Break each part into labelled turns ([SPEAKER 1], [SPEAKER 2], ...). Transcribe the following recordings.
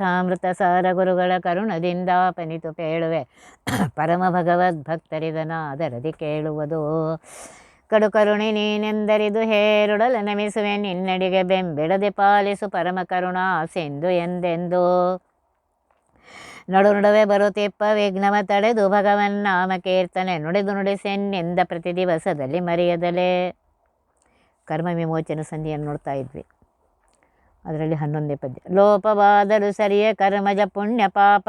[SPEAKER 1] ಅಮೃತ ಸಾರ ಗುರುಗಳ ಕರುಣದಿಂದ ಪನಿತು ಪೇಳುವೆ ಪರಮ ಭಗವದ್ ಭಕ್ತರಿದನಾದರದಿ ಕೇಳುವುದು. ಕಡು ಕರುಣಿ ನೀನೆಂದರಿದು ಹೇರುಡಲ ನಮಿಸುವೆ. ನಿನ್ನಡಿಗೆ ಬೆಂಬಿಡದೆ ಪಾಲಿಸು ಪರಮ ಕರುಣಾ ಸಿಂಧು ಎಂದೆಂದು. ನಡು ನಡುವೆ ಬರುತ್ತಿಪ್ಪ ವಿಘ್ನವ ತಡೆದು ಭಗವನ್ ನಾಮ ಕೀರ್ತನೆ ನುಡಿದು ನುಡಿಸೆನ್ನೆಂದ ಪ್ರತಿ ದಿವಸದಲ್ಲಿ ಮರೆಯದಲೇ. ಕರ್ಮ ವಿಮೋಚನ ಸಂಧಿಯನ್ನು ನೋಡ್ತಾ ಇದ್ವಿ. ಅದರಲ್ಲಿ ಹನ್ನೊಂದೇ ಪದ್ಯ. ಲೋಪವಾದರೂ ಸರಿಯ ಕರ್ಮಜ ಪುಣ್ಯ ಪಾಪ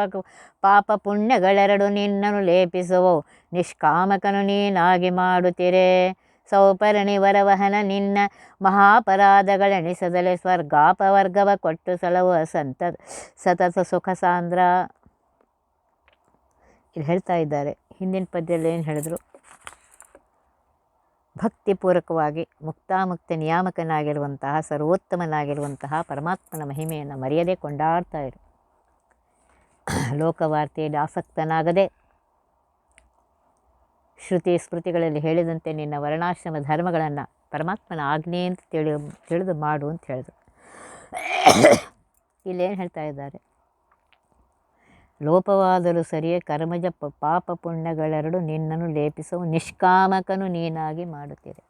[SPEAKER 1] ಪಾಪ ಪುಣ್ಯಗಳೆರಡು ನಿನ್ನನ್ನು ಲೇಪಿಸುವವು. ನಿಷ್ಕಾಮಕನು ನೀನಾಗಿ ಮಾಡುತ್ತೀರೆ. ಸೌಪರ್ಣಿ ವರವಹನ ನಿನ್ನ ಮಹಾಪರಾಧಗಳೆಣಿಸದಲೆ. ಸ್ವರ್ಗಾಪವರ್ಗವ ಕೊಟ್ಟು ಸಲವು ಸಂತ ಸತತ ಸುಖ ಸಾಂದ್ರ. ಇಲ್ಲಿ ಹೇಳ್ತಾ ಇದ್ದಾರೆ. ಹಿಂದಿನ ಪದ್ಯದಲ್ಲಿ ಏನು ಹೇಳಿದ್ರು? ಭಕ್ತಿಪೂರ್ವಕವಾಗಿ ಮುಕ್ತಾಮುಕ್ತ ನಿಯಾಮಕನಾಗಿರುವಂತಹ, ಸರ್ವೋತ್ತಮನಾಗಿರುವಂತಹ ಪರಮಾತ್ಮನ ಮಹಿಮೆಯನ್ನು ಮರೆಯದೆ ಕೊಂಡಾಡ್ತಾ ಇರು. ಲೋಕವಾರ್ತೆಯಲ್ಲಿ ಆಸಕ್ತನಾಗದೆ ಶ್ರುತಿ ಸ್ಮೃತಿಗಳಲ್ಲಿ ಹೇಳಿದಂತೆ ನಿನ್ನ ವರ್ಣಾಶ್ರಮ ಧರ್ಮಗಳನ್ನು ಪರಮಾತ್ಮನ ಆಜ್ಞೆ ಅಂತ ತಿಳಿ ತಿಳಿದು ಮಾಡು ಅಂತ ಹೇಳಿದ್ರು. ಇಲ್ಲೇನು ಹೇಳ್ತಾ ಇದ್ದಾರೆ? ಲೋಪವಾದರೂ ಸರಿಯೇ ಕರ್ಮಜ ಪಾಪ ಪುಣ್ಯಗಳೆರಡು ನಿನ್ನನ್ನು ಲೇಪಿಸವು, ನಿಷ್ಕಾಮಕನು ನೀನಾಗಿ ಮಾಡುತ್ತೀರಿ.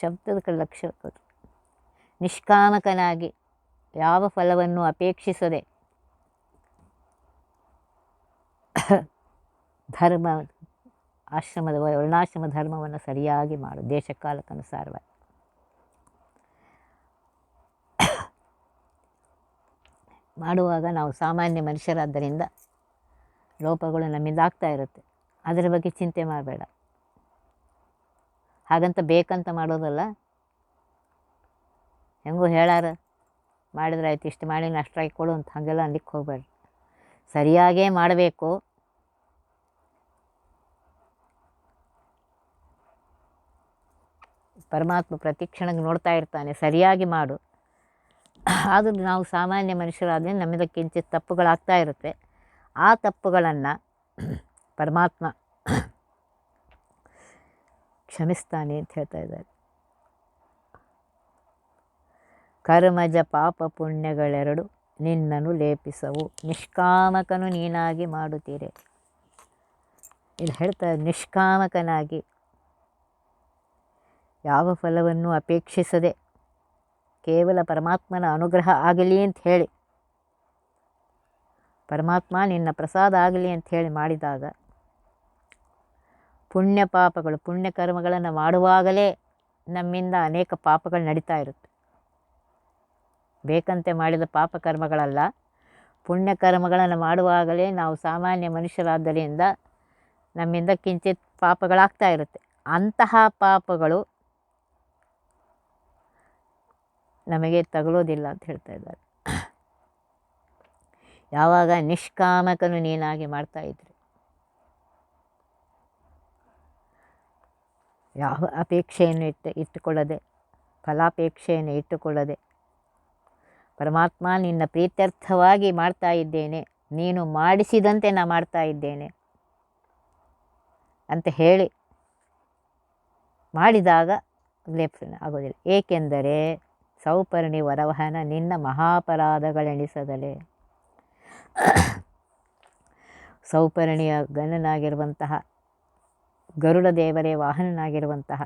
[SPEAKER 1] ಶಬ್ದದ ಲಕ್ಷ್ಯ ಕೊಡು ನಿಷ್ಕಾಮಕನಾಗಿ ಯಾವ ಫಲವನ್ನು ಅಪೇಕ್ಷಿಸದೆ ಧರ್ಮ, ಆಶ್ರಮದ ವರ್ಣಾಶ್ರಮ ಧರ್ಮವನ್ನು ಸರಿಯಾಗಿ ಮಾಡು. ದೇಶಕಾಲಕ್ಕನುಸಾರವಾಗಿ. ಮಾಡುವಾಗ ನಾವು ಸಾಮಾನ್ಯ ಮನುಷ್ಯರಾದ್ದರಿಂದ ಲೋಪಗಳು ನಮ್ಮಿಂದ ಆಗ್ತಾ ಇರುತ್ತೆ. ಅದರ ಬಗ್ಗೆ ಚಿಂತೆ ಮಾಡಬೇಡ. ಹಾಗಂತ ಬೇಕಂತ ಮಾಡೋದಲ್ಲ. ಹೆಂಗೂ ಹೇಳಾರ ಮಾಡಿದ್ರೆ ಆಯ್ತು, ಇಷ್ಟು ಮಾಡಿ ಅಷ್ಟಾಗಿ ಕೊಡು ಅಂತ ಹಾಗೆಲ್ಲ ಅನ್ಲಿಕ್ಕೆ ಹೋಗಬೇಡ. ಸರಿಯಾಗೇ ಮಾಡಬೇಕು. ಪರಮಾತ್ಮ ಪ್ರತಿ ನೋಡ್ತಾ ಇರ್ತಾನೆ, ಸರಿಯಾಗಿ ಮಾಡು. ಆದರೂ ನಾವು ಸಾಮಾನ್ಯ ಮನುಷ್ಯರಾದರೆ ನಮ್ಮಿಂದ ಕಿಂಚಿತ್ ತಪ್ಪುಗಳಾಗ್ತಾ ಇರುತ್ತೆ. ಆ ತಪ್ಪುಗಳನ್ನು ಪರಮಾತ್ಮ ಕ್ಷಮಿಸ್ತಾನೆ ಅಂತ ಹೇಳ್ತಾ ಇದ್ದಾರೆ. ಕರ್ಮಜ ಪಾಪ ಪುಣ್ಯಗಳೆರಡು ನಿನ್ನನ್ನು ಲೇಪಿಸವು. ನಿಷ್ಕಾಮಕನು ನೀನಾಗಿ ಮಾಡುತ್ತೀರೆ. ಇಲ್ಲಿ ಹೇಳ್ತಾ ನಿಷ್ಕಾಮಕನಾಗಿ ಯಾವ ಫಲವನ್ನು ಅಪೇಕ್ಷಿಸದೆ ಕೇವಲ ಪರಮಾತ್ಮನ ಅನುಗ್ರಹ ಆಗಲಿ ಅಂತ ಹೇಳಿ. ಪರಮಾತ್ಮ ನಿನ್ನ ಪ್ರಸಾದ ಆಗಲಿ ಅಂತ ಹೇಳಿ ಮಾಡಿದಾಗ ಪುಣ್ಯ ಪಾಪಗಳು, ಪುಣ್ಯ ಕರ್ಮಗಳನ್ನು ಮಾಡುವಾಗಲೇ ನಮ್ಮಿಂದ ಅನೇಕ ಪಾಪಗಳು ನಡೀತಾ ಇರುತ್ತೆ. ಬೇಕಂತೆ ಮಾಡಿದ ಪಾಪ ಕರ್ಮಗಳಲ್ಲ, ಪುಣ್ಯ ಕರ್ಮಗಳನ್ನು ಮಾಡುವಾಗಲೇ ನಾವು ಸಾಮಾನ್ಯ ಮನುಷ್ಯರಾದ್ದರಿಂದ ನಮ್ಮಿಂದ ಕಿಂಚಿತ್ ಪಾಪಗಳಾಗ್ತಾ ಇರುತ್ತೆ. ಅಂತಹ ಪಾಪಗಳು ನಮಗೆ ತಗಲೋದಿಲ್ಲ ಅಂತ ಹೇಳ್ತಾ ಇದ್ದಾರೆ. ಯಾವಾಗ ನಿಷ್ಕಾಮಕನು ನೀನಾಗಿ ಮಾಡ್ತಾ ಇದ್ರಿ? ಯಾವ ಅಪೇಕ್ಷೆಯನ್ನು ಇಟ್ಟು, ಇಟ್ಟುಕೊಳ್ಳದೆ, ಫಲಾಪೇಕ್ಷೆಯನ್ನು ಇಟ್ಟುಕೊಳ್ಳದೆ, ಪರಮಾತ್ಮ ನಿನ್ನ ಪ್ರೀತ್ಯರ್ಥವಾಗಿ ಮಾಡ್ತಾ ಇದ್ದೇನೆ, ನೀನು ಮಾಡಿಸಿದಂತೆ ನಾ ಮಾಡ್ತಾ ಇದ್ದೇನೆ ಅಂತ ಹೇಳಿ ಮಾಡಿದಾಗ ಲೇಪನೆ ಆಗೋದಿಲ್ಲ. ಏಕೆಂದರೆ ಸೌಪರ್ಣಿ ವರವಹನ ನಿನ್ನ ಮಹಾಪರಾಧಗಳೆಣಿಸದಲೆ ಸೌಪರ್ಣಿಯ ಗಣನಾಗಿರುವಂತಹ, ಗರುಡ ದೇವರೇ ವಾಹನನಾಗಿರುವಂತಹ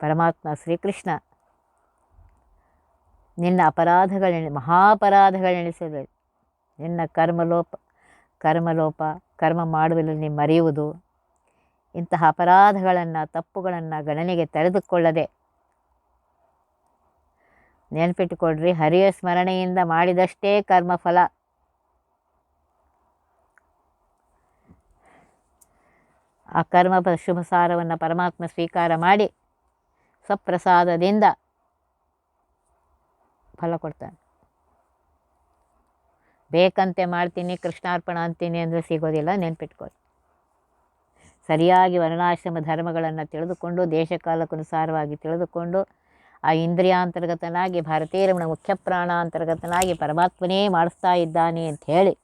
[SPEAKER 1] ಪರಮಾತ್ಮ ಶ್ರೀಕೃಷ್ಣ ನಿನ್ನ ಅಪರಾಧಗಳೆಣಿ ಮಹಾಪರಾಧಗಳೆಣಿಸದೆ ನಿನ್ನ ಕರ್ಮಲೋಪ ಕರ್ಮಲೋಪ, ಕರ್ಮ ಮಾಡುವಲ್ಲಿ ನೀ ಮರೆಯುವುದು ಇಂತಹ ಅಪರಾಧಗಳನ್ನು, ತಪ್ಪುಗಳನ್ನು ಗಣನೆಗೆ ತೆರೆದುಕೊಳ್ಳದೆ ನೆನಪಿಟ್ಟುಕೊಡ್ರಿ ಹರಿಯ ಸ್ಮರಣೆಯಿಂದ ಮಾಡಿದಷ್ಟೇ ಕರ್ಮಫಲ. ಆ ಕರ್ಮ ಶುಭ ಸಾರವನ್ನು ಪರಮಾತ್ಮ ಸ್ವೀಕಾರ ಮಾಡಿ ಸಪ್ರಸಾದದಿಂದ ಫಲ ಕೊಡ್ತಾನೆ. ಬೇಕಂತೆ ಮಾಡ್ತೀನಿ, ಕೃಷ್ಣಾರ್ಪಣ ಅಂತೀನಿ ಅಂದರೆ ಸಿಗೋದಿಲ್ಲ ನೆನ್ಪಿಟ್ಕೊಳ್ಳಿ ಸರಿಯಾಗಿ ವರ್ಣಾಶ್ರಮ ಧರ್ಮಗಳನ್ನು ತಿಳಿದುಕೊಂಡು ದೇಶಕಾಲಕ್ಕನುಸಾರವಾಗಿ ತಿಳಿದುಕೊಂಡು ಆ ಇಂದ್ರಿಯಾಂತರ್ಗತನಾಗಿ, ಭಾರತೀಯ ರಮಣ ಮುಖ್ಯ ಪ್ರಾಣಾಂತರ್ಗತನಾಗಿ ಪರಮಾತ್ಮನೇ ಮಾಡಿಸ್ತಾ ಇದ್ದಾನೆ ಅಂತ ಹೇಳಿ.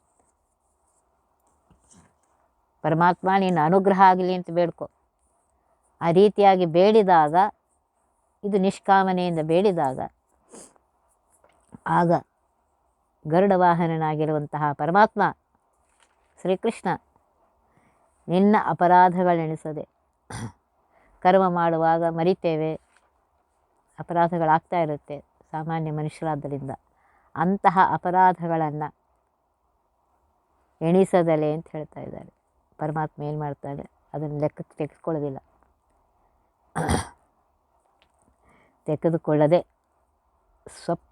[SPEAKER 1] ಪರಮಾತ್ಮ ನಿನ್ನ ಅನುಗ್ರಹ ಆಗಲಿ ಅಂತ ಬೇಡ್ಕೊ. ಆ ರೀತಿಯಾಗಿ ಬೇಡಿದಾಗ, ಇದು ನಿಷ್ಕಾಮನೆಯಿಂದ ಬೇಡಿದಾಗ, ಆಗ ಗರುಡ ವಾಹನನಾಗಿರುವಂತಹ ಪರಮಾತ್ಮ ಶ್ರೀಕೃಷ್ಣ ನಿನ್ನ ಅಪರಾಧಗಳೆಣಿಸದೆ, ಕರ್ಮ ಮಾಡುವಾಗ ಮರಿತೇವೆ. ಅಪರಾಧಗಳಾಗ್ತಾ ಇರುತ್ತೆ ಸಾಮಾನ್ಯ ಮನುಷ್ಯರಾದ್ದರಿಂದ. ಅಂತಹ ಅಪರಾಧಗಳನ್ನು ಎಣಿಸದಲೆ ಅಂತ ಹೇಳ್ತಾ ಇದ್ದಾರೆ. ಪರಮಾತ್ಮ ಏನು ಮಾಡ್ತಾನೆ? ಅದನ್ನು ಲೆಕ್ಕಕ್ಕೆ ತೆಗೆದುಕೊಳ್ಳೋದಿಲ್ಲ. ತೆಗೆದುಕೊಳ್ಳದೆ ಸ್ವಪ್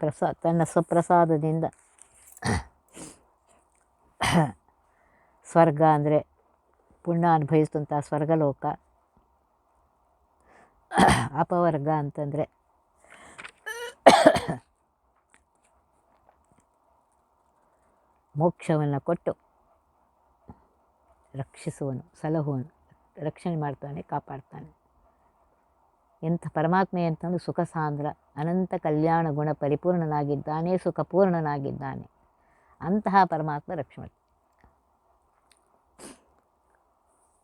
[SPEAKER 1] ಪ್ರಸಾದ ತನ್ನ ಸ್ವಪ್ರಸಾದದಿಂದ ಸ್ವರ್ಗ ಅಂದರೆ ಪುಣ್ಯ ಅನುಭವಿಸಿದಂಥ ಸ್ವರ್ಗಲೋಕ ಅಪವರ್ಗ ಅಂತಂದರೆ ಮೋಕ್ಷವನ್ನು ಕೊಟ್ಟು ರಕ್ಷಿಸುವನು, ಸಲಹುವನು, ರಕ್ಷಣೆ ಮಾಡ್ತಾನೆ, ಕಾಪಾಡ್ತಾನೆ. ಎಂಥ ಪರಮಾತ್ಮೆ ಅಂತಂದು ಸುಖ ಸಾಂದ್ರ, ಅನಂತ ಕಲ್ಯಾಣ ಗುಣ ಪರಿಪೂರ್ಣನಾಗಿದ್ದಾನೆ, ಸುಖಪೂರ್ಣನಾಗಿದ್ದಾನೆ. ಅಂತಹ ಪರಮಾತ್ಮ ರಕ್ಷಣೆ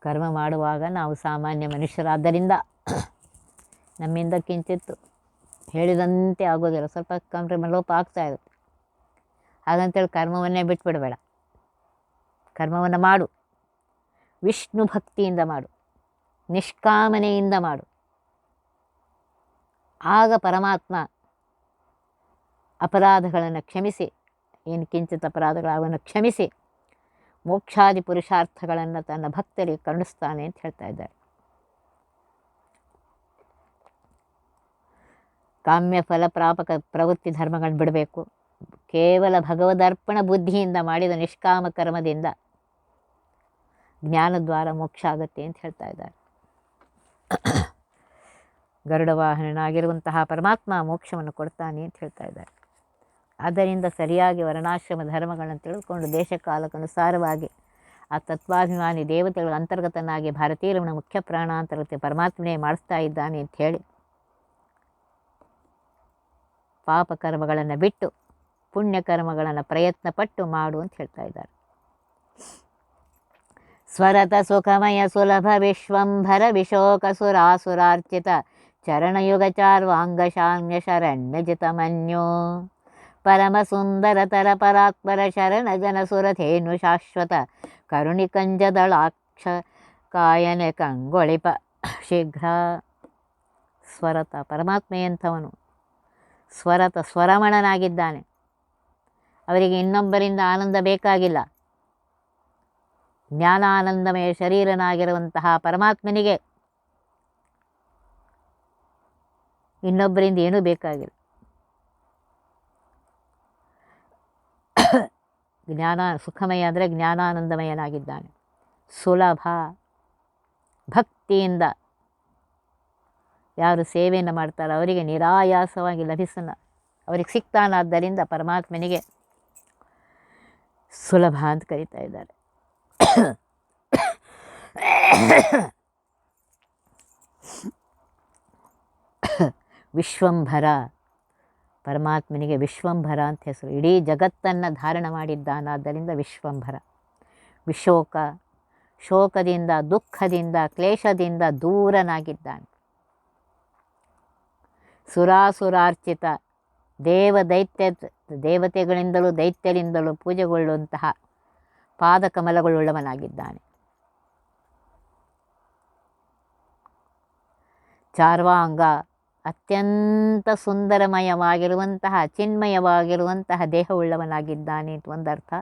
[SPEAKER 1] ಕರ್ಮ ಮಾಡುವಾಗ ನಾವು ಸಾಮಾನ್ಯ ಮನುಷ್ಯರಾದ್ದರಿಂದ ನಮ್ಮಿಂದ ಕಿಂಚಿತ್ತು. ಹೇಳಿದಂತೆ ಆಗೋದಿಲ್ಲ. ಸ್ವಲ್ಪ ಕಂಪ್ರೆ ಲೋಪ ಆಗ್ತಾ ಇರುತ್ತೆ. ಹಾಗಂತೇಳಿ ಕರ್ಮವನ್ನೇ ಬಿಟ್ಬಿಡಬೇಡ. ಕರ್ಮವನ್ನು ಮಾಡು. ವಿಷ್ಣು ಭಕ್ತಿಯಿಂದ ಮಾಡು. ನಿಷ್ಕಾಮನೆಯಿಂದ ಮಾಡು. ಆಗ ಪರಮಾತ್ಮ ಅಪರಾಧಗಳನ್ನು ಕ್ಷಮಿಸಿ, ಏನು ಕಿಂಚಿತ್ ಅಪರಾಧಗಳು, ಅವನ್ನು ಕ್ಷಮಿಸಿ ಮೋಕ್ಷಾದಿ ಪುರುಷಾರ್ಥಗಳನ್ನು ತನ್ನ ಭಕ್ತರಿಗೆ ಕರುಣಿಸ್ತಾನೆ ಅಂತ ಹೇಳ್ತಾ ಇದ್ದಾರೆ. ಕಾಮ್ಯ ಫಲಪ್ರಾಪಕ ಪ್ರವೃತ್ತಿ ಧರ್ಮಗಳನ್ನು ಬಿಡಬೇಕು. ಕೇವಲ ಭಗವದರ್ಪಣ ಬುದ್ಧಿಯಿಂದ ಮಾಡಿದ ನಿಷ್ಕಾಮ ಕರ್ಮದಿಂದ ಜ್ಞಾನದ್ವಾರ ಮೋಕ್ಷ ಆಗುತ್ತೆ ಅಂತ ಹೇಳ್ತಾ ಇದ್ದಾರೆ. ಗರುಡ ವಾಹನನಾಗಿರುವಂತಹ ಪರಮಾತ್ಮ ಮೋಕ್ಷವನ್ನು ಕೊಡ್ತಾನೆ ಅಂತ ಹೇಳ್ತಾ ಇದ್ದಾರೆ. ಆದ್ದರಿಂದ ಸರಿಯಾಗಿ ವರ್ಣಾಶ್ರಮ ಧರ್ಮಗಳನ್ನು ತಿಳ್ಕೊಂಡು ದೇಶಕಾಲಕ್ಕನುಸಾರವಾಗಿ ಆ ತತ್ವಾಭಿಮಾನಿ ದೇವತೆಗಳ ಅಂತರ್ಗತನಾಗಿ ಭಾರತೀಯ ಮುಖ್ಯ ಮುಖ್ಯ ಅಂತರ್ಗತ ಪರಮಾತ್ಮನೇ ಮಾಡಿಸ್ತಾ ಇದ್ದಾನೆ ಅಂತ ಪಾಪ ಕರ್ಮಗಳನ್ನು ಬಿಟ್ಟು ಪುಣ್ಯಕರ್ಮಗಳನ್ನು ಪ್ರಯತ್ನ ಪಟ್ಟು ಮಾಡು ಅಂತ ಹೇಳ್ತಾ ಇದ್ದಾರೆ. ಸ್ವರತ ಸುಖಮಯ ಸುಲಭ ವಿಶ್ವಂಭರ ವಿಶೋಕ ಸುರಾಸುರಾರ್ಚಿತ ಚರಣಯುಗ ಚಾರ್ವಾಂಗ ಶಾನ್ಯ ಶರಣ್ಯಜಿತ ಮನ್ಯೋ ಪರಮ ಸುಂದರತರ ಪರಾತ್ಪರ ಶರಣ ಜನ ಸುರಥೇನು ಶಾಶ್ವತ ಕರುಣಿಕಂಜದಳಾಕ್ಷ ಕಾಯನ ಕಂಗೊಳಿಪ ಶೀಘ್ರ. ಸ್ವರತ ಪರಮಾತ್ಮೆಯಂಥವನು ಸ್ವರತ ಸ್ವರಮಣನಾಗಿದ್ದಾನೆ. ಅವರಿಗೆ ಇನ್ನೊಬ್ಬರಿಂದ ಆನಂದ ಬೇಕಾಗಿಲ್ಲ. ಜ್ಞಾನಾನಂದಮಯ ಶರೀರನಾಗಿರುವಂತಹ ಪರಮಾತ್ಮನಿಗೆ ಇನ್ನೊಬ್ಬರಿಂದ ಏನೂ ಬೇಕಾಗಿಲ್ಲ. ಜ್ಞಾನ, ಸುಖಮಯ ಅಂದರೆ ಜ್ಞಾನಾನಂದಮಯನಾಗಿದ್ದಾನೆ. ಸುಲಭ ಭಕ್ತಿಯಿಂದ ಯಾರು ಸೇವೆಯನ್ನು ಮಾಡ್ತಾರೋ ಅವರಿಗೆ ನಿರಾಯಾಸವಾಗಿ ಲಭಿಸನ ಅವರಿಗೆ ಸಿಗ್ತಾನಾದ್ದರಿಂದ ಪರಮಾತ್ಮನಿಗೆ ಸುಲಭ ಅಂತ ಕರಿತಾ ಇದ್ದಾರೆ. ವಿಶ್ವಂಭರ, ಪರಮಾತ್ಮನಿಗೆ ವಿಶ್ವಂಭರ ಅಂತ ಹೆಸರು. ಇಡೀ ಜಗತ್ತನ್ನು ಧಾರಣ ಮಾಡಿದ್ದಾನಾದ್ದರಿಂದ ವಿಶ್ವಂಭರ. ವಿಶೋಕ, ಶೋಕದಿಂದ, ದುಃಖದಿಂದ, ಕ್ಲೇಶದಿಂದ ದೂರನಾಗಿದ್ದಾನೆ. ಸುರಾಸುರಾರ್ಚಿತ ದೇವ ದೈತ್ಯ ದೇವತೆಗಳಿಂದಲೂ ದೈತ್ಯರಿಂದಲೂ ಪೂಜೆಗೊಳ್ಳುವಂತಹ ಪಾದಕಮಲಗಳುಳ್ಳವನಾಗಿದ್ದಾನೆ. ಚಾರ್ವಾಂಗ ಅತ್ಯಂತ ಸುಂದರಮಯವಾಗಿರುವಂತಹ ಚಿನ್ಮಯವಾಗಿರುವಂತಹ ದೇಹವುಳ್ಳವನಾಗಿದ್ದಾನೆ ಅಂತ ಒಂದರ್ಥ.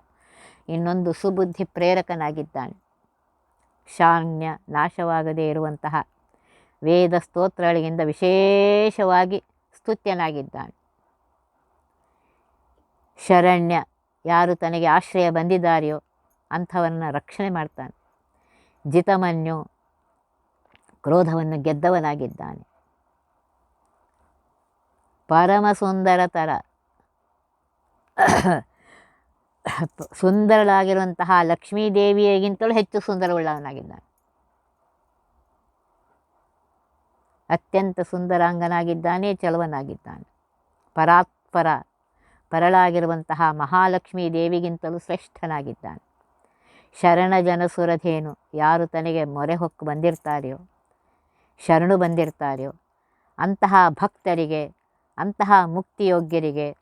[SPEAKER 1] ಇನ್ನೊಂದು ಸುಬುದ್ಧಿ ಪ್ರೇರಕನಾಗಿದ್ದಾನೆ. ಶಾನ್ಯ ನಾಶವಾಗದೇ ಇರುವಂತಹ ವೇದ ಸ್ತೋತ್ರಗಳಿಗಿಂತ ವಿಶೇಷವಾಗಿ ಸ್ತುತ್ಯನಾಗಿದ್ದಾನೆ ಶರಣ್ಯ ಯಾರು ತನಗೆ ಆಶ್ರಯ ಬಂದಿದ್ದಾರೆಯೋ ಅಂಥವರನ್ನು ರಕ್ಷಣೆ ಮಾಡ್ತಾನೆ. ಜಿತಮನ್ಯು ಕ್ರೋಧವನ್ನು ಗೆದ್ದವನಾಗಿದ್ದಾನೆ. ಪರಮ ಸುಂದರ ಥರ ಸುಂದರಳಾಗಿರುವಂತಹ ಲಕ್ಷ್ಮೀದೇವಿಯಗಿಂತಲೂ ಹೆಚ್ಚು ಸುಂದರವುಳ್ಳವನಾಗಿದ್ದಾನೆ. ಅತ್ಯಂತ ಸುಂದರಾಂಗನಾಗಿದ್ದಾನೆ, ಚಲವನಾಗಿದ್ದಾನೆ. ಪರಾತ್ಪರ, ಪರಳಾಗಿರುವಂತಹ ಮಹಾಲಕ್ಷ್ಮೀ ದೇವಿಗಿಂತಲೂ ಶ್ರೇಷ್ಠನಾಗಿದ್ದಾನೆ. ಶರಣ ಜನಸುರಧೇನು, ಯಾರು ತನಗೆ ಮೊರೆ ಹೊಕ್ಕು ಬಂದಿರ್ತಾರೆಯೋ, ಶರಣು ಬಂದಿರ್ತಾರೆಯೋ, ಅಂತಹ ಭಕ್ತರಿಗೆ, ಅಂತಹ ಮುಕ್ತಿಯೋಗ್ಯರಿಗೆ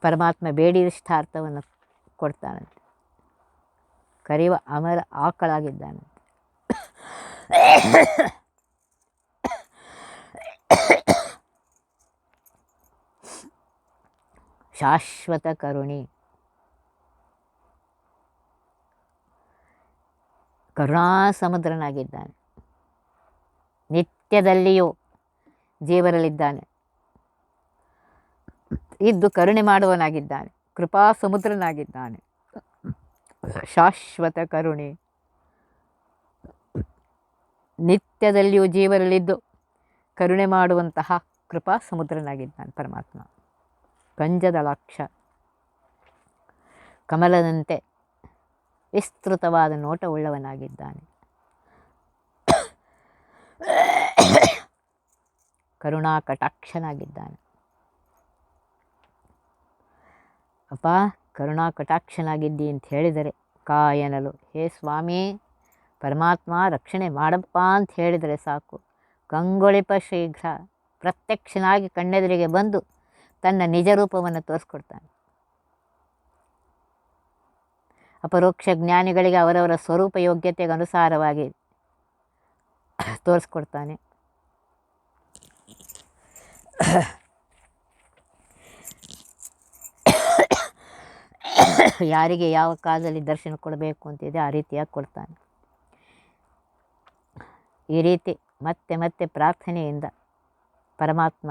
[SPEAKER 1] ಪರಮಾತ್ಮ ಬೇಡಿದಷ್ಟಾರ್ಥವನ್ನು ಕೊಡ್ತಾನಂತೆ. ಕರೆಯುವ ಅಮರ, ಆಕಳಾಗಿದ್ದಾನಂತೆ. ಶಾಶ್ವತ ಕರುಣಿ. ಕರುಣಾ ಸಮುದ್ರನಾಗಿದ್ದಾನೆ ನಿತ್ಯದಲ್ಲಿಯೂ ಜೀವರಲ್ಲಿದ್ದಾನೆ. ಇದ್ದು ಕರುಣೆ ಮಾಡುವನಾಗಿದ್ದಾನೆ ಕೃಪಾ ಸಮುದ್ರನಾಗಿದ್ದಾನೆ ಶಾಶ್ವತ ಕರುಣೆ. ನಿತ್ಯದಲ್ಲಿಯೂ ಜೀವರಲ್ಲಿದ್ದು ಕರುಣೆ ಮಾಡುವಂತಹ ಕೃಪಾ ಸಮುದ್ರನಾಗಿದ್ದಾನೆ ಪರಮಾತ್ಮ. ಕಂಜದಳಾಕ್ಷ ಕಮಲದಂತೆ ವಿಸ್ತೃತವಾದ ನೋಟವುಳ್ಳವನಾಗಿದ್ದಾನೆ. ಕರುಣಾ ಕಟಾಕ್ಷನಾಗಿದ್ದಾನೆ ಅಪ್ಪ ಕರುಣಾ ಕಟಾಕ್ಷನಾಗಿದ್ದಿ ಅಂತ ಹೇಳಿದರೆ ಕಾಯನಲು, ಹೇ ಸ್ವಾಮಿ ಪರಮಾತ್ಮ ರಕ್ಷಣೆ ಮಾಡಪ್ಪ ಅಂತ ಹೇಳಿದರೆ ಸಾಕು. ಕಂಗೊಳಿಪ ಶೀಘ್ರ ಪ್ರತ್ಯಕ್ಷನಾಗಿ ಕಣ್ಣೆದುರಿಗೆ ಬಂದು ತನ್ನ ನಿಜ ರೂಪವನ್ನು ತೋರಿಸ್ಕೊಡ್ತಾನೆ. ಅಪರೋಕ್ಷ ಜ್ಞಾನಿಗಳಿಗೆ ಅವರವರ ಸ್ವರೂಪ ಯೋಗ್ಯತೆಗೆ ಅನುಸಾರವಾಗಿ ತೋರಿಸ್ಕೊಡ್ತಾನೆ. ಯಾರಿಗೆ ಯಾವ ಕಾಲದಲ್ಲಿ ದರ್ಶನ ಕೊಡಬೇಕು ಅಂತಿದೆ ಆ ರೀತಿಯಾಗಿ ಕೊಡ್ತಾನೆ. ಈ ರೀತಿ ಮತ್ತೆ ಮತ್ತೆ ಪ್ರಾರ್ಥನೆಯಿಂದ ಪರಮಾತ್ಮ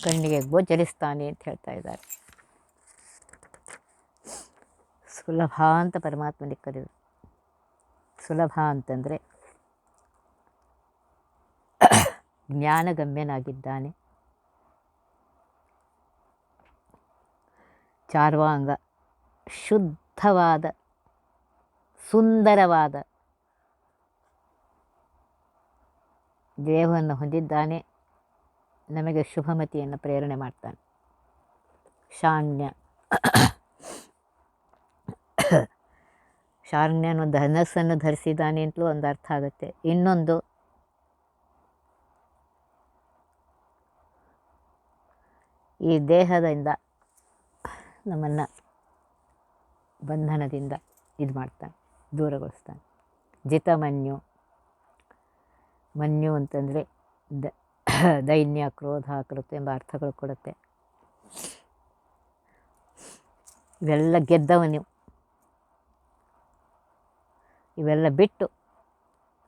[SPEAKER 1] ಕಣ್ಣಿಗೆ ಗೋಚರಿಸ್ತಾನೆ ಅಂತ ಹೇಳ್ತಾ ಇದ್ದಾರೆ. ಸುಲಭ ಅಂತ ಪರಮಾತ್ಮನಿಗೆ ಸುಲಭ ಅಂತಂದರೆ ಜ್ಞಾನಗಮ್ಯನಾಗಿದ್ದಾನೆ. ಚಾರ್ವಾಂಗ ಶುದ್ಧವಾದ ಸುಂದರವಾದ ದೇಹವನ್ನು ಹೊಂದಿದ್ದಾನೆ. ನಮಗೆ ಶುಭಮತಿಯನ್ನು ಪ್ರೇರಣೆ ಮಾಡ್ತಾನೆ. ಶಾನ್ಯ ಶಾರ್ಣ್ಯನು ಧನಸ್ಸನ್ನು ಧರಿಸಿದ್ದಾನೆ ಅಂತಲೂ ಒಂದು ಅರ್ಥ ಆಗುತ್ತೆ. ಇನ್ನೊಂದು ಈ ದೇಹದಿಂದ ನಮ್ಮನ್ನು ಬಂಧನದಿಂದ ಇದು ಮಾಡ್ತಾನೆ ದೂರಗೊಳಿಸ್ತಾನೆ. ಜಿತಮನ್ಯು ಮನ್ಯು. ಅಂತಂದರೆ ದ, ದೈನ್ಯ, ಕ್ರೋಧ ಕೃತ್ಯ ಎಂಬ ಅರ್ಥಗಳು ಕೊಡುತ್ತೆ. ಇವೆಲ್ಲ ಗೆದ್ದವನು ಇವೆಲ್ಲ ಬಿಟ್ಟು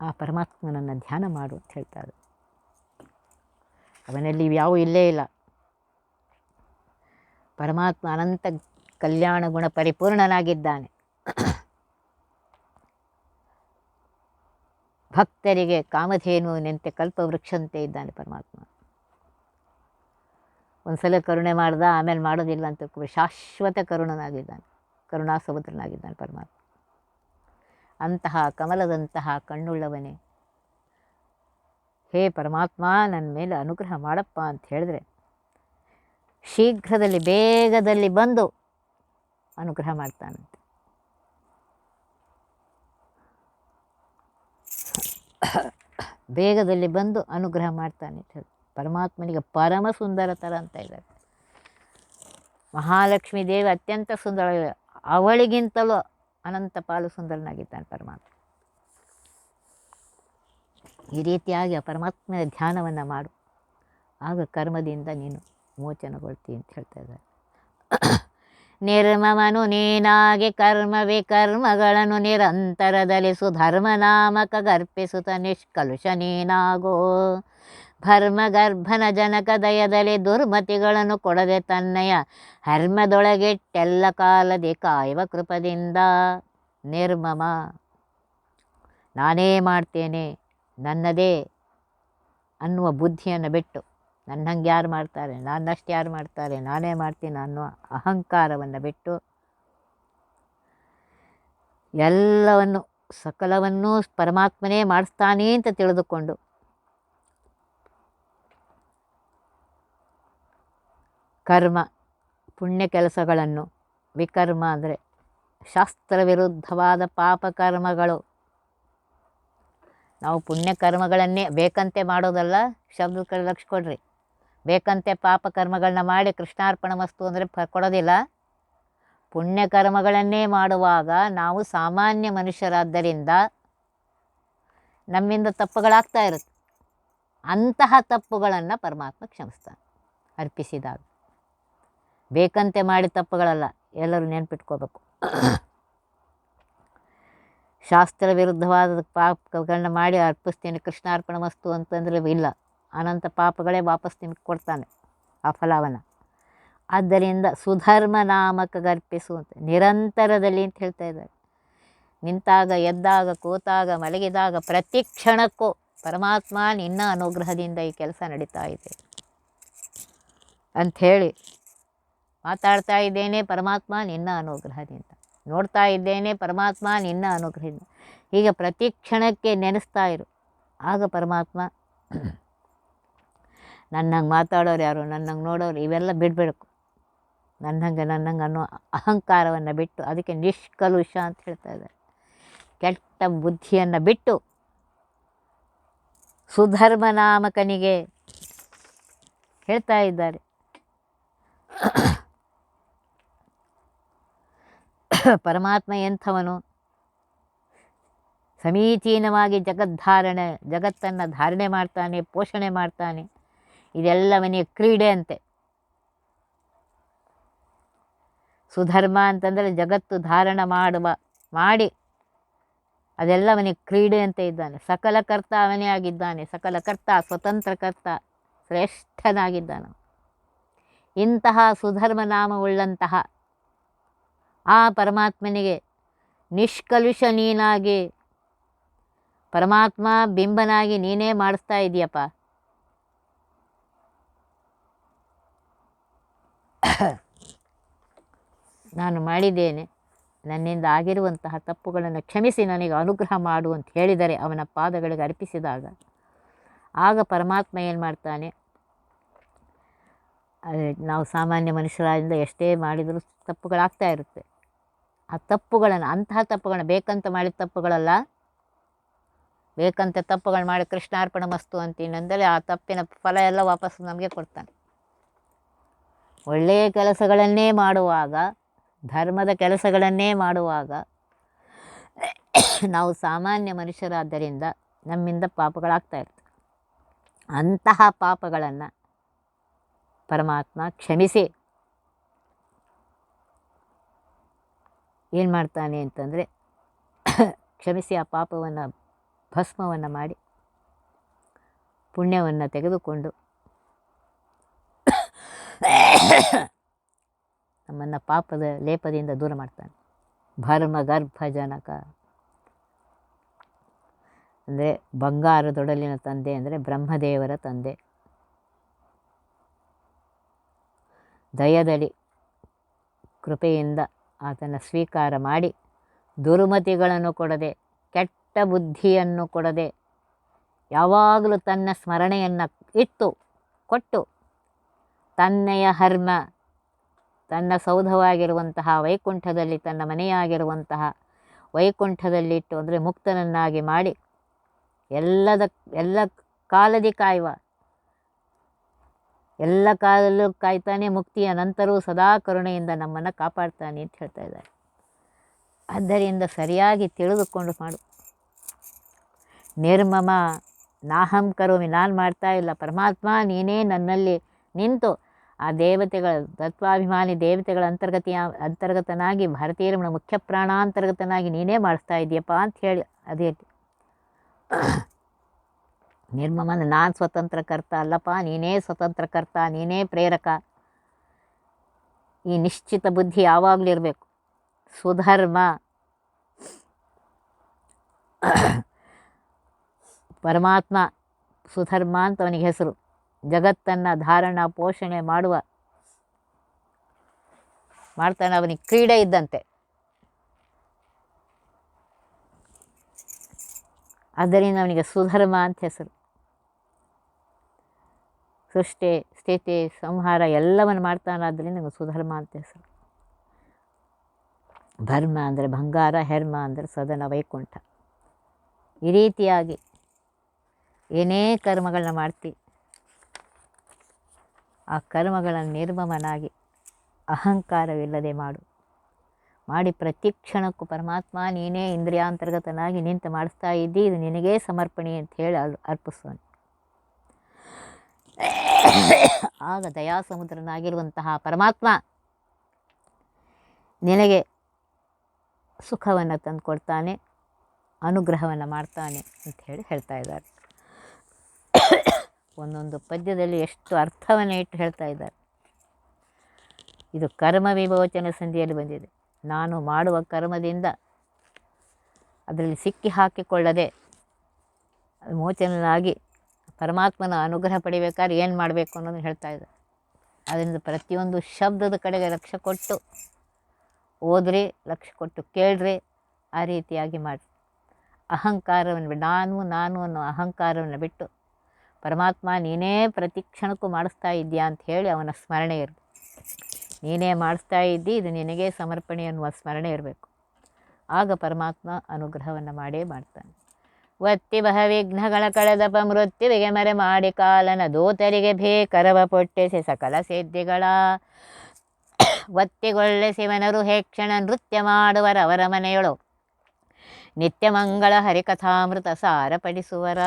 [SPEAKER 1] ಆ ಪರಮಾತ್ಮನನ್ನು ಧ್ಯಾನ ಮಾಡು ಅಂತ ಹೇಳ್ತಾರೆ ಅವನಲ್ಲಿ ಇವ್ಯಾವೂ ಇಲ್ಲೇ ಇಲ್ಲ. ಪರಮಾತ್ಮ ಅನಂತ ಕಲ್ಯಾಣ ಗುಣ ಪರಿಪೂರ್ಣನಾಗಿದ್ದಾನೆ. ಭಕ್ತರಿಗೆ ಕಾಮಧೇನುವಿನಂತೆ ಕಲ್ಪವೃಕ್ಷಂತೆ ಇದ್ದಾನೆ ಪರಮಾತ್ಮ. ಒಂದ್ಸಲ ಕರುಣೆ ಮಾಡ್ದ, ಆಮೇಲೆ ಮಾಡೋದಿಲ್ಲ ಅಂತ ಕೂಡ ಶಾಶ್ವತ ಕರುಣನಾಗಿದ್ದಾನೆ ಕರುಣಾ ಸಮುದ್ರನಾಗಿದ್ದಾನೆ ಪರಮಾತ್ಮ. ಅಂತಹ ಕಮಲದಂತಹ ಕಣ್ಣುಳ್ಳವನೇ, ಹೇ ಪರಮಾತ್ಮ ನನ್ನ ಮೇಲೆ ಅನುಗ್ರಹ ಮಾಡಪ್ಪ ಅಂತ ಹೇಳಿದ್ರೆ, ಶೀಘ್ರದಲ್ಲಿ, ಬೇಗದಲ್ಲಿ ಬಂದು ಅನುಗ್ರಹ ಮಾಡ್ತಾನಂತೆ. ಬೇಗದಲ್ಲಿ ಬಂದು ಅನುಗ್ರಹ ಮಾಡ್ತಾನೆ ಪರಮಾತ್ಮನಿಗೆ ಪರಮ ಸುಂದರ ಥರ ಅಂತ ಇದ್ದಾರೆ ಮಹಾಲಕ್ಷ್ಮೀ ದೇವಿ ಅತ್ಯಂತ ಸುಂದರ, ಅವಳಿಗಿಂತಲೂ ಅನಂತ ಪಾಲು ಸುಂದರನಾಗಿದ್ದಾನೆ ಪರಮಾತ್ಮ. ಈ ರೀತಿಯಾಗಿ ಆ ಪರಮಾತ್ಮನ ಧ್ಯಾನವನ್ನು ಮಾಡು. ಆಗ ಕರ್ಮದಿಂದ ನೀನು ಮೋಚನಗೊಳ್ತಿ ಅಂತ ಹೇಳ್ತಾ ಇದ್ದಾರೆ. ನಿರ್ಮಮನು ನೀನಾಗೆ ಕರ್ಮವೇ ಕರ್ಮಗಳನ್ನು ನಿರಂತರದಲ್ಲಿ ಸುಧರ್ಮ ನಾಮಕ ಗರ್ಪಿಸುತ್ತ ನಿಷ್ಕಲುಷ ನೀನಾಗೋ. ಭರ್ಮಗರ್ಭನ ಜನಕ ದಯದಲ್ಲಿ ದುರ್ಮತಿಗಳನ್ನು ಕೊಡದೆ ತನ್ನಯ ಹರ್ಮದೊಳಗೆಟ್ಟೆಲ್ಲ ಕಾಲದಿ ಕಾಯುವ ಕೃಪದಿಂದ. ನಿರ್ಮಮ, ನಾನೇ ಮಾಡ್ತೇನೆ ನನ್ನದೇ ಅನ್ನುವ ಬುದ್ಧಿಯನ್ನು ಬಿಟ್ಟು ನನ್ನಂಗೆ ಯಾರು ಮಾಡ್ತಾರೆ? ನಾನಷ್ಟು ಯಾರು ಮಾಡ್ತಾರೆ? ನಾನೇ ಮಾಡ್ತೀನಿ ಅನ್ನೋ ಅಹಂಕಾರವನ್ನು ಬಿಟ್ಟು ಎಲ್ಲವನ್ನು, ಸಕಲವನ್ನೂ ಪರಮಾತ್ಮನೇ ಮಾಡಿಸ್ತಾನೆ ಅಂತ ತಿಳಿದುಕೊಂಡು ಕರ್ಮ, ಪುಣ್ಯ ಕೆಲಸಗಳನ್ನು, ವಿಕರ್ಮ ಅಂದರೆ ಶಾಸ್ತ್ರ ವಿರುದ್ಧವಾದ ಪಾಪ ಕರ್ಮಗಳು. ನಾವು ಪುಣ್ಯ ಕರ್ಮಗಳನ್ನೇ ಬೇಕಂತೆ ಮಾಡೋದಲ್ಲ, ಶಬ್ದ ಕಡೆ ಲಕ್ಷ ಕೊಡ್ರಿ. ಬೇಕಂತೆ ಪಾಪ ಕರ್ಮಗಳನ್ನ ಮಾಡಿ ಕೃಷ್ಣಾರ್ಪಣ ವಸ್ತು ಅಂದರೆ ಪ ಕೊಡೋದಿಲ್ಲ. ಪುಣ್ಯ ಕರ್ಮಗಳನ್ನೇ ಮಾಡುವಾಗ ನಾವು ಸಾಮಾನ್ಯ ಮನುಷ್ಯರಾದ್ದರಿಂದ ನಮ್ಮಿಂದ ತಪ್ಪುಗಳಾಗ್ತಾ ಇರುತ್ತೆ. ಅಂತಹ ತಪ್ಪುಗಳನ್ನು ಪರಮಾತ್ಮ ಕ್ಷಮಿಸ್ತಾನೆ, ಅರ್ಪಿಸಿದಾಗ. ಬೇಕಂತೆ ಮಾಡಿ ತಪ್ಪುಗಳಲ್ಲ, ಎಲ್ಲರೂ ನೆನ್ಪಿಟ್ಕೋಬೇಕು. ಶಾಸ್ತ್ರ ವಿರುದ್ಧವಾದ ಪಾಪಗಳನ್ನ ಮಾಡಿ ಅರ್ಪಿಸ್ತೇನೆ, ಕೃಷ್ಣಾರ್ಪಣ ವಸ್ತು ಅಂತಂದರೆ ಇಲ್ಲ. ಅನಂತ ಪಾಪಗಳೇ ವಾಪಸ್ ನಿಮಗೆ ಕೊಡ್ತಾನೆ ಆ ಫಲವನ್ನು ಆದ್ದರಿಂದ ಸುಧರ್ಮ ನಾಮಕ ಅಂತ ನಿರಂತರದಲ್ಲಿ ಅಂತ ಹೇಳ್ತಾ ಇದ್ದಾರೆ. ನಿಂತಾಗ, ಎದ್ದಾಗ, ಕೂತಾಗ, ಮಲಗಿದಾಗ ಪ್ರತಿ ಕ್ಷಣಕ್ಕೂ ಪರಮಾತ್ಮ ನಿನ್ನ ಅನುಗ್ರಹದಿಂದ ಈ ಕೆಲಸ ನಡೀತಾ ಇದೆ. ಅಂಥೇಳಿ ಮಾತಾಡ್ತಾ ಇದ್ದೇನೆ ಪರಮಾತ್ಮ ನಿನ್ನ ಅನುಗ್ರಹದಿಂದ. ನೋಡ್ತಾ ಇದ್ದೇನೆ ಪರಮಾತ್ಮ ನಿನ್ನ ಅನುಗ್ರಹದಿಂದ. ಈಗ ಪ್ರತಿ ಕ್ಷಣಕ್ಕೆ ನೆನೆಸ್ತಾ ಇರು. ಆಗ ಪರಮಾತ್ಮ ನನ್ನಂಗೆ ಮಾತಾಡೋರು ಯಾರು? ನನ್ನಂಗೆ ನೋಡೋರು ಇವೆಲ್ಲ ಬಿಡಬೇಕು. ನನ್ನಂಗೆ ನನ್ನಂಗೆ ಅನ್ನೋ ಅಹಂಕಾರವನ್ನು ಬಿಟ್ಟು ಅದಕ್ಕೆ ನಿಷ್ಕಲುಷ ಅಂತ ಹೇಳ್ತಾ ಇದ್ದಾರೆ. ಕೆಟ್ಟ ಬುದ್ಧಿಯನ್ನು ಬಿಟ್ಟು ಸುಧರ್ಮ ನಾಮಕನಿಗೆ ಹೇಳ್ತಾ ಇದ್ದಾರೆ. ಪರಮಾತ್ಮ ಎಂಥವನು? ಸಮೀಚೀನವಾಗಿ ಜಗದ್ಧಾರಣೆ, ಜಗತ್ತನ್ನು ಧಾರಣೆ ಮಾಡ್ತಾನೆ, ಪೋಷಣೆ ಮಾಡ್ತಾನೆ. ಇದೆಲ್ಲವನಿಗೆ ಕ್ರೀಡೆ ಅಂತೆ. ಸುಧರ್ಮ ಅಂತಂದರೆ ಜಗತ್ತು ಧಾರಣ ಮಾಡುವ, ಮಾಡಿ. ಅದೆಲ್ಲವನಿಗೆ ಕ್ರೀಡೆ ಅಂತ ಇದ್ದಾನೆ. ಸಕಲ ಕರ್ತ ಅವನೇ ಆಗಿದ್ದಾನೆ. ಸಕಲ ಕರ್ತ, ಸ್ವತಂತ್ರ ಕರ್ತ, ಶ್ರೇಷ್ಠನಾಗಿದ್ದಾನೆ. ಇಂತಹ ಸುಧರ್ಮ ನಾಮವುಳ್ಳಂತಹ ಆ ಪರಮಾತ್ಮನಿಗೆ ನಿಷ್ಕಲುಷ ನೀನಾಗಿ, ಪರಮಾತ್ಮ ಬಿಂಬನಾಗಿ ನೀನೇ ಮಾಡಿಸ್ತಾ ಇದೆಯಪ್ಪ. ನಾನು ಮಾಡಿದ್ದೇನೆ. ನನ್ನಿಂದ ಆಗಿರುವಂತಹ ತಪ್ಪುಗಳನ್ನು ಕ್ಷಮಿಸಿ, ನನಗೆ ಅನುಗ್ರಹ ಮಾಡು ಅಂತ ಹೇಳಿದರೆ ಅವನ ಪಾದಗಳಿಗೆ ಅರ್ಪಿಸಿದಾಗ. ಆಗ ಪರಮಾತ್ಮ ಏನು ಮಾಡ್ತಾನೆ? ನಾವು ಸಾಮಾನ್ಯ ಮನುಷ್ಯರಾದಿಂದ ಎಷ್ಟೇ ಮಾಡಿದರೂ ತಪ್ಪುಗಳಾಗ್ತಾ ಇರುತ್ತೆ. ಆ ತಪ್ಪುಗಳನ್ನು, ಅಂತಹ ತಪ್ಪುಗಳನ್ನ, ಬೇಕಂತ ಮಾಡಿದ ತಪ್ಪುಗಳಲ್ಲ. ಬೇಕಂತ ತಪ್ಪುಗಳು ಮಾಡಿ ಕೃಷ್ಣಾರ್ಪಣ ಮಸ್ತು ಅಂತೀನಂದರೆ ಆ ತಪ್ಪಿನ ಫಲ ಎಲ್ಲ ವಾಪಸ್ ನಮಗೆ ಕೊಡ್ತಾನೆ. ಒಳ್ಳೆಯ ಕೆಲಸಗಳನ್ನೇ ಮಾಡುವಾಗ, ಧರ್ಮದ ಕೆಲಸಗಳನ್ನೇ ಮಾಡುವಾಗ, ನಾವು ಸಾಮಾನ್ಯ ಮನುಷ್ಯರಾದ್ದರಿಂದ ನಮ್ಮಿಂದ ಪಾಪಗಳಾಗ್ತಾ ಇರ್ತವೆ ಅಂತಹ ಪಾಪಗಳನ್ನು ಪರಮಾತ್ಮ ಕ್ಷಮಿಸಿ. ಏನು ಮಾಡ್ತಾನೆ ಅಂತಂದರೆ, ಕ್ಷಮಿಸಿ ಆ ಪಾಪವನ್ನು, ಭಸ್ಮವನ್ನು ಮಾಡಿ, ಪುಣ್ಯವನ್ನು ತೆಗೆದುಕೊಂಡು ನಮ್ಮನ್ನು ಪಾಪದ ಲೇಪದಿಂದ ದೂರ ಮಾಡ್ತಾನೆ. ಭರ್ಮ ಗರ್ಭಜನಕ. ಅಂದರೆ ಬಂಗಾರದೊಡಲಿನ ತಂದೆ ಅಂದರೆ ಬ್ರಹ್ಮದೇವರ ತಂದೆ. ದಯದಲ್ಲಿ ಕೃಪೆಯಿಂದ ಆತನ ಸ್ವೀಕಾರ ಮಾಡಿ ದುರ್ಮತಿಗಳನ್ನು ಕೊಡದೆ, ಕೆಟ್ಟ ಬುದ್ಧಿಯನ್ನು ಕೊಡದೆ, ಯಾವಾಗಲೂ ತನ್ನ ಸ್ಮರಣೆಯನ್ನು ಇಟ್ಟು, ಕೊಟ್ಟು ತನ್ನೆಯ ಹರ್ಮ, ತನ್ನ ಸೌಧವಾಗಿರುವಂತಹ ವೈಕುಂಠದಲ್ಲಿ ತನ್ನ ಮನೆಯಾಗಿರುವಂತಹ ವೈಕುಂಠದಲ್ಲಿಟ್ಟು ಅಂದರೆ ಮುಕ್ತನನ್ನಾಗಿ ಮಾಡಿ ಎಲ್ಲದ, ಎಲ್ಲ ಕಾಲದಿ ಕಾಯುವ. ಎಲ್ಲ ಕಾಲದಲ್ಲೂ ಕಾಯ್ತಾನೆ ಮುಕ್ತಿಯ ನಂತರವೂ ಸದಾ ಕರುಣೆಯಿಂದ ನಮ್ಮನ್ನು ಕಾಪಾಡ್ತಾನೆ ಅಂತ ಹೇಳ್ತಾ ಇದ್ದಾರೆ. ಆದ್ದರಿಂದ ಸರಿಯಾಗಿ ತಿಳಿದುಕೊಂಡು ಮಾಡು. ನಿರ್ಮಮ, ನಾಹಂ ಕರೋಮಿ, ನಾನು ಮಾಡ್ತಾ ಇಲ್ಲ, ಪರಮಾತ್ಮ ನೀನೇ ನನ್ನಲ್ಲಿ ನಿಂತು ಆ ದೇವತೆಗಳ ತತ್ವಾಭಿಮಾನಿ ದೇವತೆಗಳ ಅಂತರ್ಗತಿಯ ಅಂತರ್ಗತನಾಗಿ ಭಾರತೀಯರಮಣ ಮುಖ್ಯ ಪ್ರಾಣಾಂತರ್ಗತನಾಗಿ ನೀನೇ ಮಾಡಿಸ್ತಾ ಇದೆಯಪ್ಪ ಅಂತ ಹೇಳಿ ಅದೇ ನಿರ್ಮಮನ, ನಾನು ಸ್ವತಂತ್ರ ಕರ್ತ ಅಲ್ಲಪ್ಪ, ನೀನೇ ಸ್ವತಂತ್ರ ಕರ್ತ, ನೀನೇ ಪ್ರೇರಕ. ಈ ನಿಶ್ಚಿತ ಬುದ್ಧಿ ಯಾವಾಗಲೂ ಇರಬೇಕು. ಸುಧರ್ಮ. ಪರಮಾತ್ಮ, ಸುಧರ್ಮ ಅಂತ ಅವನಿಗೆ ಹೆಸರು. ಜಗತ್ತನ್ನು ಧಾರಣ, ಪೋಷಣೆ ಮಾಡುವ ಮಾಡ್ತಾನೆ ಅವನಿಗೆ ಕ್ರೀಡೆ ಇದ್ದಂತೆ. ಅದರಿಂದ ಅವನಿಗೆ ಸುಧರ್ಮ ಅಂತ ಹೆಸರು. ಸೃಷ್ಟಿ, ಸ್ಥಿತಿ, ಸಂಹಾರ ಎಲ್ಲವನ್ನು ಮಾಡ್ತಾನೆ ಅದರಿಂದ ನನಗೆ ಸುಧರ್ಮ ಅಂತ ಹೆಸರು. ಧರ್ಮ ಅಂದರೆ ಬಂಗಾರ, ಹೆರ್ಮ ಅಂದರೆ ಸದನ, ವೈಕುಂಠ. ಈ ರೀತಿಯಾಗಿ ಏನೇ ಕರ್ಮಗಳನ್ನ ಮಾಡ್ತಿ ಆ ಕರ್ಮಗಳನ್ನು ನಿರ್ಮಮನಾಗಿ ಅಹಂಕಾರವಿಲ್ಲದೆ ಮಾಡು. ಮಾಡಿ ಪ್ರತಿ ಕ್ಷಣಕ್ಕೂ ಪರಮಾತ್ಮ ನೀನೇ ಇಂದ್ರಿಯಾಂತರ್ಗತನಾಗಿ ನಿಂತು ಮಾಡಿಸ್ತಾ ಇದ್ದಿ, ಇದು ನಿನಗೇ ಸಮರ್ಪಣೆ ಅಂತ ಹೇಳಿ ಅಲ್ಲಿ ಅರ್ಪಿಸುವನು. ಆಗ ದಯಾಸಮುದ್ರನಾಗಿರುವಂತಹ ಪರಮಾತ್ಮ ನಿನಗೆ ಸುಖವನ್ನು ತಂದುಕೊಡ್ತಾನೆ, ಅನುಗ್ರಹವನ್ನು ಮಾಡ್ತಾನೆ ಅಂತ ಹೇಳಿ ಹೇಳ್ತಾ ಇದ್ದಾರೆ. ಒಂದೊಂದು ಪದ್ಯದಲ್ಲಿ ಎಷ್ಟು ಅರ್ಥವನ್ನು ಇಟ್ಟು ಹೇಳ್ತಾ ಇದ್ದಾರೆ. ಇದು ಕರ್ಮ ವಿಮೋಚನ ಸಂಧಿಯಲ್ಲಿ ಬಂದಿದೆ. ನಾನು ಮಾಡುವ ಕರ್ಮದಿಂದ ಅದರಲ್ಲಿ ಸಿಕ್ಕಿ ಹಾಕಿಕೊಳ್ಳದೆ ಮೋಚನನಾಗಿ ಪರಮಾತ್ಮನ ಅನುಗ್ರಹ ಪಡಿಬೇಕಾದ್ರೆ ಏನು ಮಾಡಬೇಕು ಅನ್ನೋದನ್ನು ಹೇಳ್ತಾ ಇದ್ದಾರೆ. ಅದರಿಂದ ಪ್ರತಿಯೊಂದು ಶಬ್ದದ ಕಡೆಗೆ ಲಕ್ಷ್ಯ ಕೊಟ್ಟು ಓದ್ರಿ ಲಕ್ಷ್ಯ ಕೊಟ್ಟು ಕೇಳ್ರಿ, ಆ ರೀತಿಯಾಗಿ ಮಾಡಿ ಅಹಂಕಾರವನ್ನು ನಾನು ನಾನು ಅನ್ನೋ ಅಹಂಕಾರವನ್ನು ಬಿಟ್ಟು ಪರಮಾತ್ಮ ನೀನೇ ಪ್ರತಿ ಕ್ಷಣಕ್ಕೂ ಮಾಡಿಸ್ತಾ ಇದೆಯಾ ಅಂತ ಹೇಳಿ ಅವನ ಸ್ಮರಣೆ ಇರಬೇಕು. ನೀನೇ ಮಾಡಿಸ್ತಾ ಇದ್ದಿ, ಇದು ನಿನಗೆ ಸಮರ್ಪಣೆ ಅನ್ನುವ ಸ್ಮರಣೆ ಇರಬೇಕು. ಆಗ ಪರಮಾತ್ಮ ಅನುಗ್ರಹವನ್ನು ಮಾಡೇ ಮಾಡ್ತಾನೆ. ಒತ್ತಿ ಬಹ ವಿಘ್ನಗಳ ಕಳೆದಪ ಮೃತ್ಯುವಿಗೆ ಮರೆ ಮಾಡಿ ಕಾಲನ ದೂತರಿಗೆ ಭೇಕರವ ಪೊಟ್ಟಿಸಿ ಸಕಲ ಸಿದ್ಧಿಗಳ. ಒತ್ತಿಗೊಳ್ಳೆ ಶಿವನರು ಹೇಕ್ಷಣ ನೃತ್ಯ ಮಾಡುವರವರ ಮನೆಯೊಳು. ನಿತ್ಯ ಮಂಗಳ ಹರಿಕಥಾಮೃತ ಸಾರಪಡಿಸುವರ.